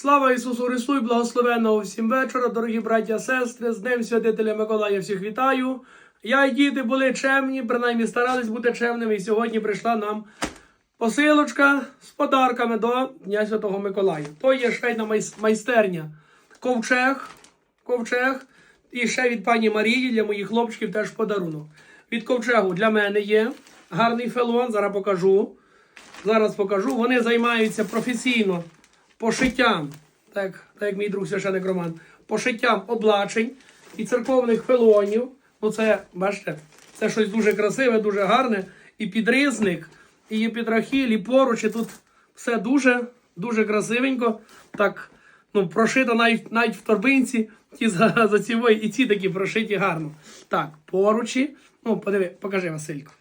Слава Ісусу Христу і благословенного всім вечора, дорогі браття, сестри, з Днем Святителя Миколая всіх вітаю. Я і діти були чемні, принаймні старались бути чемними, і сьогодні прийшла нам посилочка з подарками до Дня Святого Миколая. То є швейна майс- майстерня ковчег, ковчег, і ще від пані Марії для моїх хлопчиків теж подарунок. Від ковчегу для мене є гарний фелон, зараз покажу. Зараз покажу. Вони займаються професійно пошиттям, так, так як мій друг священик Роман, пошиттям облачень і церковних фелонів. Ну, це, бачите, це щось дуже красиве, дуже гарне. І підризник, і є і поруч, і тут все дуже, дуже красивенько. Так, ну, прошито навіть, навіть в торбинці, ті за, за цівої, і ці такі прошиті гарно. Так, поручі. Ну, подиви, покажи, Василько.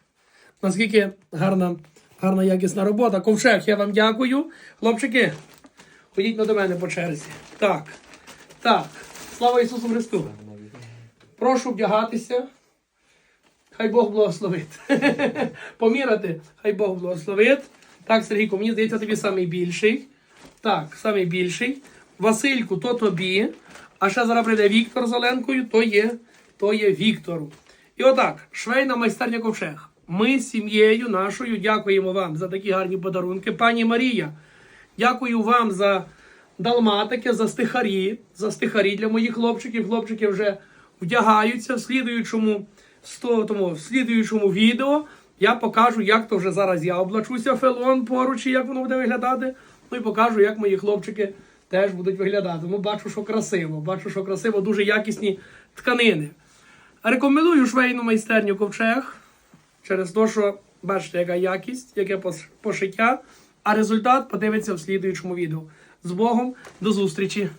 Наскільки гарна, гарна якісна робота. Ковчег, я вам дякую. Хлопчики, ходіть до мене по черзі. Так. Так. Слава Ісусу Христу. Прошу вдягатися. Хай Бог благословить. Поміряти, хай Бог благословить. Так, Сергійко, мені здається, тобі самий більший. Так, самий більший. Васильку, то тобі. А ще зараз прийде Віктор з Оленкою, то є, то є Віктору. І отак, швейна майстерня ковшег. Ми з сім'єю нашою дякуємо вам за такі гарні подарунки. Пані Марія, дякую вам за далматики, за стихарі, за стихарі для моїх хлопчиків. Хлопчики вже вдягаються в слідуючому, в слідуючому відео. Я покажу, як то вже зараз я облачуся фелон поруч, і як воно буде виглядати. Ну і покажу, як мої хлопчики теж будуть виглядати. Ну, бачу, що красиво. Бачу, що красиво, дуже якісні тканини. Рекомендую швейну майстерню ковчег через те, що бачите, яка якість, яке пошиття, а результат подивиться в слідуючому відео. З Богом, до зустрічі!